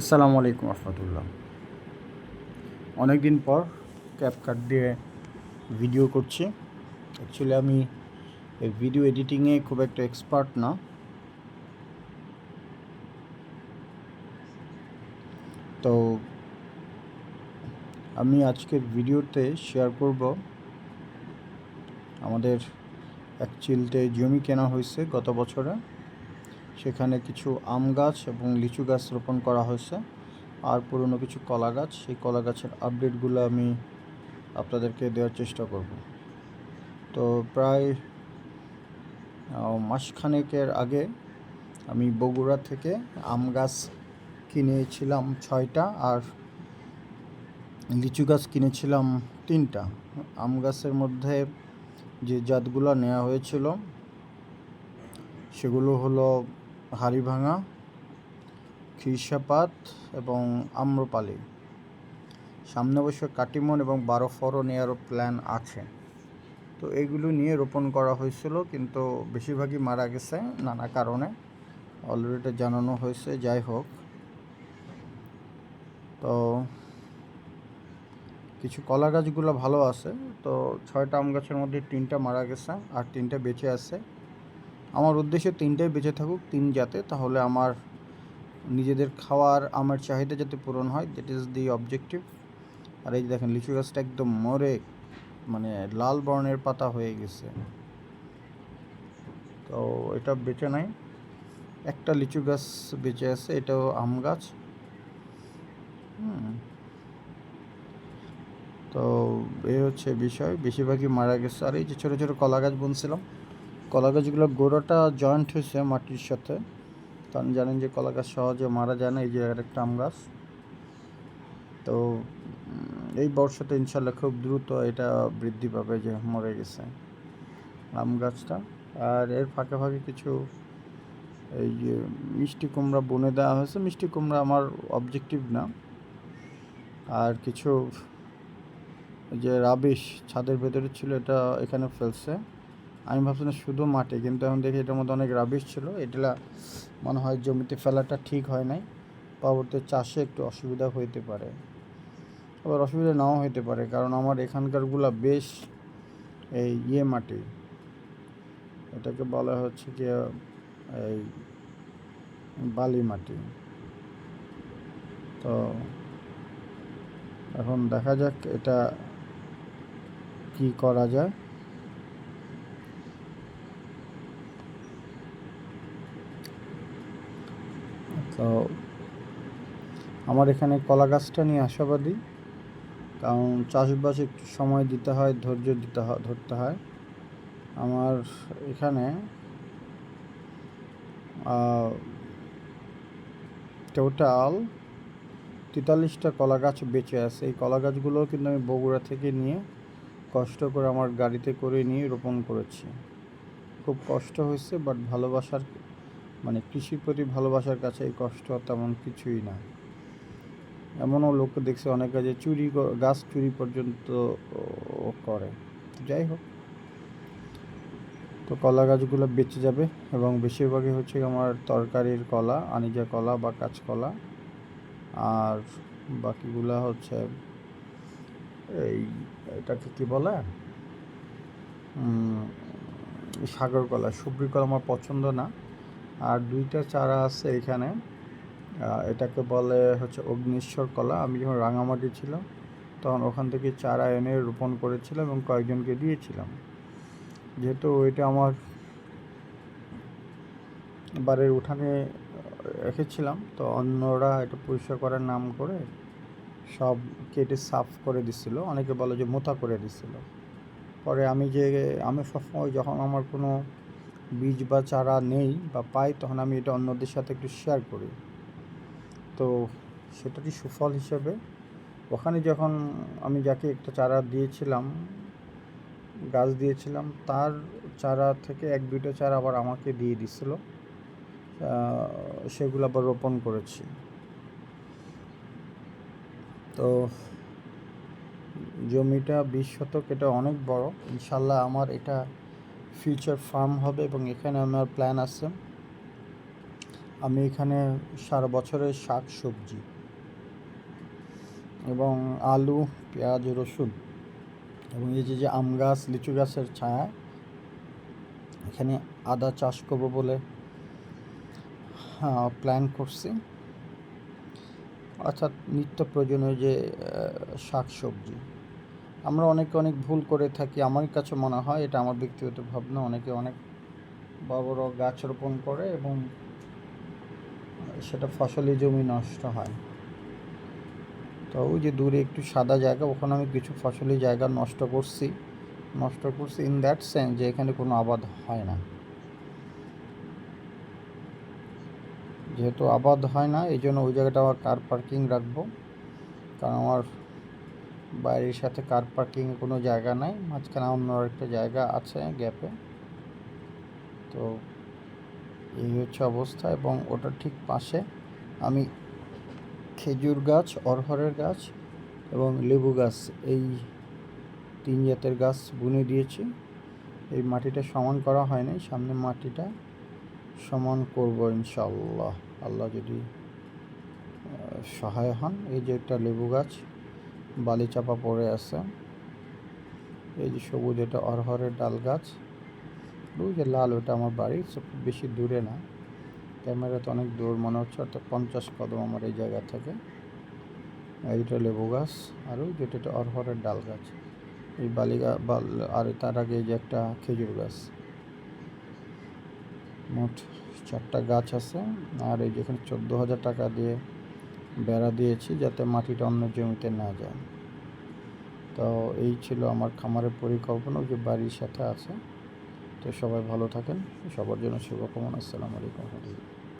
আসসালামু আলাইকুম রহমতুল্লাহ। অনেক দিন পর ক্যাপকাট দিয়ে ভিডিও করছি। অ্যাকচুয়ালি আমি এই ভিডিও এডিটিংয়ে খুব একটা এক্সপার্ট না। তো আমি আজকের ভিডিওতে শেয়ার করব আমাদের এক চিলতে জমি কেনা হয়েছে গত বছরে। সেখানে কিছু আম গাছ এবং লিচু গাছ রোপণ করা হয়েছে। আর পুরনো কিছু কলা গাছ, সেই কলা গাছের আপডেটগুলো আমি আপনাদেরকে দেওয়ার চেষ্টা করব। তো প্রায় মাসখানেকের আগে আমি বগুড়া থেকে আম গাছ কিনেছিলাম ছয়টা আর লিচু গাছ কিনেছিলাম তিনটা। আম গাছের মধ্যে যে জাতগুলো নেওয়া হয়েছিল, সেগুলো হলো হাড়িভাঙা, খিরসাপাত এবং আম্রপালি। সামনে অবশ্য কাটিমন এবং বারো ফরও নেওয়ারও প্ল্যান আছে। তো এইগুলো নিয়ে রোপণ করা হয়েছিল, কিন্তু বেশিরভাগই মারা গেছে নানা কারণে। অলরেডি জানানো হয়েছে, যাই হোক। তো কিছু কলা গাছগুলো ভালো আছে। তো ছয়টা আম গাছের মধ্যে তিনটা মারা গেছে, আর তিনটা বেঁচে আছে। আমার উদ্দেশ্য তিনটাই বেঁচে থাকুক, তিন জাতে। তাহলে আমার নিজেদের খাওয়ার আমার চাহিদা যাতে পূরণ হয় দ্যাট ইজ দি অবজেক্টিভ আর এই যে দেখেন, লিচু গাছটা একদম মরে মানে লাল বর্ণের পাতা হয়ে গেছে। তো এটা বেঁচে নাই। একটা লিচু গাছ বেঁচে আছে, এটাও আম গাছ। তো এই হচ্ছে বিষয়। বেশিরভাগই মারা গেছে। আর এই যে ছোটো ছোটো কলা গাছ বুনছিলাম কলা গাছগুলো গোড়াটা জয়েন্ট হয়েছে মাটির সাথে। কারণ জানেন যে কলা গাছ সহজে মারা যায় না, এই যে একটা আম গাছ। তো এই বর্ষতে ইনশাল্লাহ খুব দ্রুত এটা বৃদ্ধি পাবে যে মরে গেছে আম গাছটা। আর এর ফাঁকে ফাঁকে কিছু এই যে মিষ্টি কুমড়া বনে দেওয়া হয়েছে। মিষ্টি কুমড়া আমার অবজেক্টিভ না। আর কিছু যে রাবিশ ছাদের ভেতরে ছিল এটা এখানে ফেলছে। আমি ভাবছিলাম শুধু মাটি কিন্তু এখন দেখি এটার মধ্যে অনেক রাবিশ ছিল। এটা মনে হয় জমিতে ফেলাটা ঠিক হয় নাই। পরবর্তী চাষে একটু অসুবিধা হইতে পারে। আবার অসুবিধা নাও হইতে পারে, কারণ আমার এখানকারগুলা বেশ এই ইয়ে মাটি। এটাকে বলা হচ্ছে কি, এই বালি মাটি। তো এখন দেখা যাক এটা কি করা যায়। তো আমার এখানে কলা গাছটা নিয়ে আশাবাদী। কারণ চাষবাস একটু সময় দিতে হয়, ধৈর্য দিতে হয়, ধরতে হয়। আমার এখানে টোটাল তেতাল্লিশটা কলা গাছ বেঁচে আছে। এই কলা গাছগুলো কিন্তু আমি বগুড়া থেকে নিয়ে কষ্ট করে আমার গাড়িতে করে নিয়ে রোপণ করেছি। খুব কষ্ট হয়েছে বাট ভালোবাসার মানে কৃষির প্রতি ভালোবাসার কাছে এই কষ্ট তেমন কিছুই না। এমনও লোক দেখছে অনেক কাজে চুরি গাছ চুরি পর্যন্ত করে। যাই হোক। তো কলা গাছগুলো বেঁচে যাবে এবং বেশিরভাগই হচ্ছে আমার তরকারির কলা, আনিজা কলা বা কাঁচকলা আর বাকিগুলা হচ্ছে এই, এটাকে কি বলে? সাগর কলা। সুব্রি কলা আমার পছন্দ না। আর দুইটা চারা আছে এখানে। এটাকে বলে হচ্ছে অগ্নিশ্বর কলা। আমি যখন রাঙামাটি ছিল তখন ওখান থেকে চারা এনে রোপণ করেছিলাম এবং কয়েকজনকে দিয়েছিলাম। যেহেতু এটা আমার বাড়ির উঠানে রেখেছিলাম, তো অন্যরা এটা পরিষ্কার করার নাম করে সব কেটে সাফ করে দিছিল। অনেকে বলে যে মোথা করে দিছিল। পরে আমি যে, আমি সবসময় যখন আমার কোনো বীজ বা চারা নেই বা পাই, তখন আমি এটা অন্যদের সাথে একটু শেয়ার করি। তো সেটারই সুফল হিসেবে ওখানে যখন আমি যাকে একটা চারা দিয়েছিলাম, গাছ দিয়েছিলাম, তার চারা থেকে এক, দুইটা চারা আবার আমাকে দিয়ে দিছিল। সেগুলো আবার রোপণ করেছি। তো জমিটা বিশ শতক, এটা অনেক বড়। ইনশাল্লাহ আমার এটা ফিউচার ফার্ম হবে এবং এখানে আমার প্ল্যান আছে। আমি এখানে সারা বছরের শাক, সবজি এবং আলু, পেঁয়াজ, রসুন এবং এই যে যে আম গাছ, লিচু গাছের ছায়া, এখানে আদা চাষ করব বলে প্ল্যান করছি। অর্থাৎ নিত্য প্রয়োজনীয় যে শাক, সবজি। আমরা অনেকে অনেক ভুল করে থাকি। আমার কাছে মনে হয় এটা আমার ব্যক্তিগত ভাবনা। অনেকে অনেক বড় বড় গাছ রোপণ করে এবং সেটা ফসলি জমি নষ্ট হয়। তো ওই যে দূরে একটু সাদা জায়গা, ওখানে আমি কিছু ফসলি জায়গা নষ্ট করছি। নষ্ট করছি ইন দ্যাট সেন্স যে এখানে কোনো আবাদ হয় না। যেহেতু আবাদ হয় না, এই জন্য ওই জায়গাটা আমার কার পার্কিং রাখব। কারণ আমার বাইরের সাথে কার পার্কিং কোনো জায়গা নাই, মাঝখানে অন্য একটা জায়গা আছে গ্যাপে তো এই হচ্ছে অবস্থা এবং ওটার ঠিক পাশে আমি খেজুর গাছ অরহরের গাছ এবং লেবু গাছ, এই তিন জাতের গাছ বুনে দিয়েছি। এই মাটিটা সমান করা হয়নি সামনে মাটিটা সমান করব ইনশাল্লাহ আল্লাহ যদি সহায় হন, এই যে একটা লেবু গাছ। বালি চাপা পড়ে আছে। এই যে সবুজ এটা অরহরের ডাল গাছ ওই যে লাল, ওটা আমার বাড়ি খুব বেশি দূরে না। ক্যামেরা তো অনেক দূর, মনে হচ্ছে অর্থাৎ পঞ্চাশ কদম আমার এই জায়গা থেকে। এইটা লেবু গাছ, আর ওই যেটা এটা অরহরের ডাল গাছ এই বালি আর তার আগে যে একটা খেজুর গাছ। মোট চারটা গাছ আছে, আর এই যেখানে চোদ্দ হাজার টাকা দিয়ে বেড়া দিয়েছি যাতে মাটিটা অন্য জমিতে না যায়। তো এই ছিল আমার খামারের পরিকল্পনা যে বাড়ির সাথে আছে। তো সবাই ভালো থাকেন, সবার জন্য শুভকামনা, আসসালামু আলাইকুম।